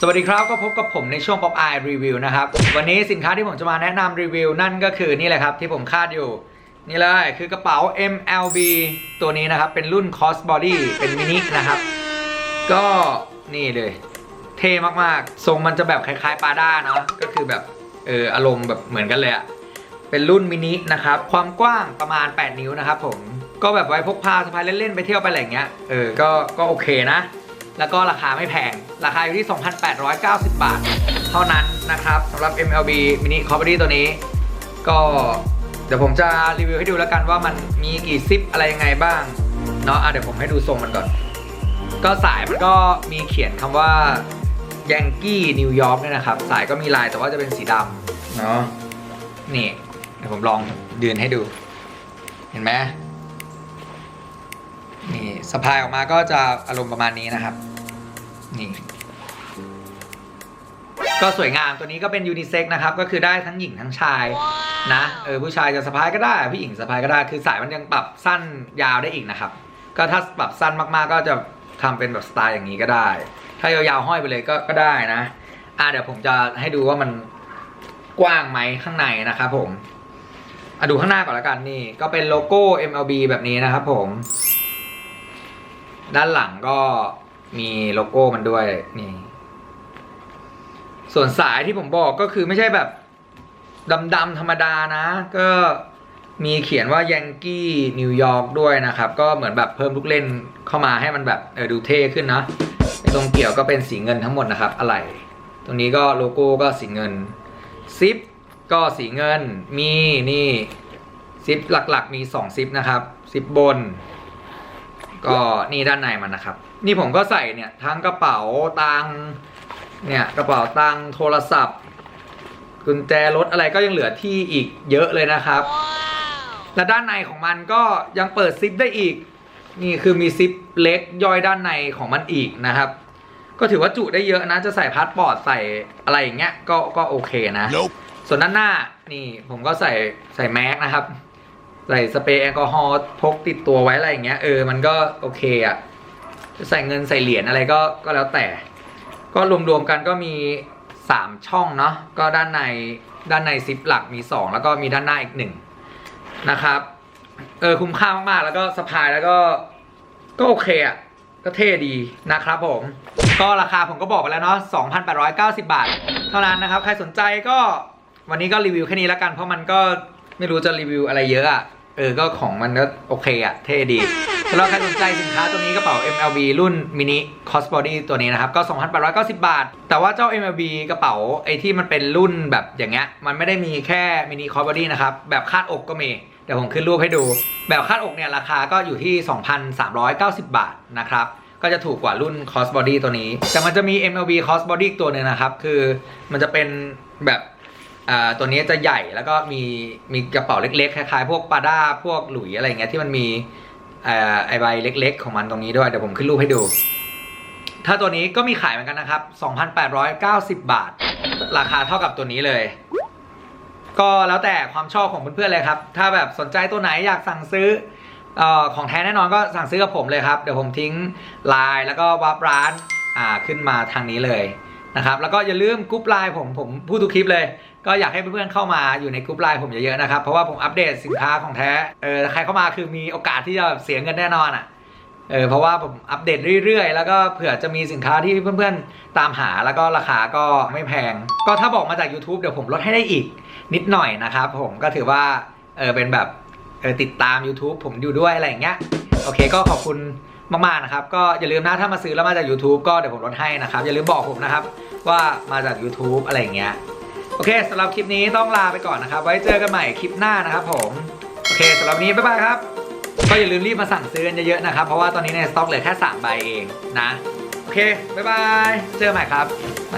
สวัสดีครับก็พบกับผมในช่วง Pop Eye Review นะครับ วันนี้สินค้าที่ผมจะมาแนะนำรีวิวนั่นก็คือนี่แหละครับที่ผมคาดอยู่ นี่เลยคือกระเป๋า MLB ตัวนี้นะครับ เป็นรุ่น Cross Body เป็นมินินะครับ ก็นี่เลย เท่มากๆ ทรงมันจะแบบคล้ายๆปาด้าเนาะก็คือแบบเอออารมณ์แบบเหมือนกันเลยอะเป็นรุ่นมินินะครับ ความกว้างประมาณ 8 นิ้วนะครับผมก็แบบไว้พกพาสะพายเล่นๆไปเที่ยวไปอะไรเงี้ยเออก็ก็โอเคนะ แล้วก็ราคาไม่แพง ราคาอยู่ที่ 2,890 บาท เท่านั้นนะครับสำหรับ MLB Mini c o p y ตัวนี้ ก็เดี๋ยวผมจะรีวิวให้ดูแล้วกันว่ามันมีกี่ซิปอะไรยังไงบ้าง เนาะะเดี๋ยวผมให้ดูทรงมันก่อน ก็สายมันก็มีเขียนคำว่า Yankee New York เนี่ยนะครับ สายก็มีลายแต่ว่าจะเป็นสีดำเนาะนี่เดี๋ยวผมลองยืนให้ดู เห็นไหม สะพายออกมาก็จะอารมณ์ประมาณนี้นะครับ นี่ ก็สวยงามตัวนี้ก็เป็นยูนิเซ็กนะครับ ก็คือได้ทั้งหญิงทั้งชายนะเออผู้ชายจะสะพายก็ได้ผู้หญิงสะพายก็ได้ คือสายมันยังปรับสั้นยาวได้อีกนะครับ ก็ถ้าปรับสั้นมากๆ ก็จะทำเป็นแบบสไตล์อย่างนี้ก็ได้ ถ้ายาวๆห้อยไปเลยก็ก็ได้นะ อะเดี๋ยวผมจะให้ดูว่ามันกว้างไหมข้างในนะครับผมอะดูข้างหน้าก่อนแล้วกันนี่ ก็เป็นโลโก้ MLB แบบนี้นะครับผม ด้านหลังก็มีโลโก้มันด้วยนี่ ส่วนสายที่ผมบอกก็คือไม่ใช่แบบดำๆธรรมดานะ ก็มีเขียนว่า Yankee New York ด้วยนะครับ ก็เหมือนแบบเพิ่มลูกเล่นเข้ามาให้มันแบบเออดูเท่ขึ้นนะตรงเกี่ยวก็เป็นสีเงินทั้งหมดนะครับ อะไร ตรงนี้ก็โลโก้ก็สีเงินซิปก็สีเงินมีนี่ซิปหลักๆมี 2ซิปนะครับซิปบน ก็นี่ด้านในมันนะครับ นี่ผมก็ใส่เนี่ยทั้งกระเป๋าตังค์เนี่ยกระเป๋าตังค์โทรศัพท์กุญแจรถอะไรก็ยังเหลือที่อีกเยอะเลยนะครับ และด้านในของมันก็ยังเปิดซิปได้อีก นี่คือมีซิปเล็กย่อยด้านในของมันอีกนะครับ ก็ถือว่าจุได้เยอะนะจะใส่พาสปอร์ตใส่อะไรอย่างเงี้ยก็ก็โอเคนะ Nope. ส่วนด้านหน้านี่ผมก็ใส่ใส่แมสนะครับ ใส่สเปรย์แอลกอฮอล์พกติดตัวไว้อะไรอย่างเงี้ยเออมันก็โอเคอะ่ะจะใส่เงินใส่เหรียญอะไรก็ก็แล้วแต่ ก็รวมๆกันก็มี3ช่องเนาะก็ด้านในด้านในซิปหลักมี2แล้วก็มีด้านหน้าอีกหนึ่งนะครับเออคุ้มค่ามากๆแล้วก็สะพายแล้วก็ก็โอเคอะ่ะก็เท่ดีนะครับผม ก็ราคาผมก็บอกไปแล้วเนาะ 2,890 บาท เท่านั้นนะครับ ใครสนใจก็วันนี้ก็รีวิวแค่นี้แล้วกัน เพราะมันก็ไม่รู้จะรีวิวอะไรเยอะอะ่ะ เออ ก็ของมันก็โอเคอะ่ะเท่ดีสำหรับใครสนใจสินค้าตัวนี้กระเป๋า MLB รุ่นมินิ Cross Body ตัวนี้นะครับ ก็ 2,890 บาท แต่ว่าเจ้า MLB กระเป๋าไอ้ที่มันเป็นรุ่นแบบอย่างเงี้ย มันไม่ได้มีแค่มินิ Cross Body นะครับ แบบคาดอกก็มี เดี๋ยวผมขึ้นรูปให้ดู แบบคาดอกเนี่ยราคาก็อยู่ที่ 2,390 บาทนะครับก็จะถูกกว่ารุ่น Cross Body ตัวนี้ แต่มันจะมี MLB Cross Body อีกตัวหนึงนะครับ คือมันจะเป็นแบบ อ่าตัวนี้จะใหญ่แล้วก็มีมีกระเป๋าเล็กๆคล้ายๆพวกปาด้าพวกหลุยอะไรเงี้ยที่มันมีอ่าไอใบเล็ก ๆ ของมันตรงนี้ด้วยเดี๋ยวผมขึ้นรูปให้ดู ถ้าตัวนี้ก็มีขายเหมือนกันนะครับ 2,890 บาท ราคาเท่ากับตัวนี้เลย ก็แล้วแต่ความชอบของเพื่อนๆเลยครับ ถ้าแบบสนใจตัวไหนอยากสั่งซื้ออของแท้แน่นอนก็สั่งซื้อกับผมเลยครับ เดี๋ยวผมทิ้งไลน์แล้วก็วับร้านอ่าขึ้นมาทางนี้เลยนะครับ แล้วก็อย่าลืมกรุ๊ปไลน์ผมผมพูดทุกคลิปเลย ก็อยากให้เพื่อนๆเข้ามาอยู่ในกรุ๊ปไลน์ผมเยอะๆนะครับ เพราะว่าผมอัปเดตสินค้าของแท้ เออใครเข้ามาคือมีโอกาสที่จะเสียเงินแน่นอนอะ เออเพราะว่าผมอัปเดตเรื่อยๆ แล้วก็เผื่อจะมีสินค้าที่เพื่อนๆตามหาแล้วก็ราคาก็ไม่แพง ก็ถ้าบอกมาจาก YouTube เดี๋ยวผมลดให้ได้อีกนิดหน่อยนะครับผมก็ถือว่าเออเป็นแบบเออติดตาม YouTube ผมอยู่ด้วยอะไรอย่างเงี้ยโอเคก็ขอบคุณมากๆนะครับ ก็อย่าลืมนะถ้ามาซื้อแล้วมาจาก YouTube ก็เดี๋ยวผมลดให้นะครับ อย่าลืมบอกผมนะครับ ว่ามาจาก YouTube อะไรอย่างเงี้ย โอเคสำหรับคลิปนี้ต้องลาไปก่อนนะครับ ไว้เจอกันใหม่คลิปหน้านะครับผม โอเคสำหรับวันนี้บ๊ายบายครับ ก็อย่าลืมรีบมาสั่งซื้อกันเยอะๆนะครับ เพราะว่าตอนนี้ในสต็อกเหลือแค่3ใบเองนะ โอเคบ๊ายบาย เจอกันใหม่ครับไป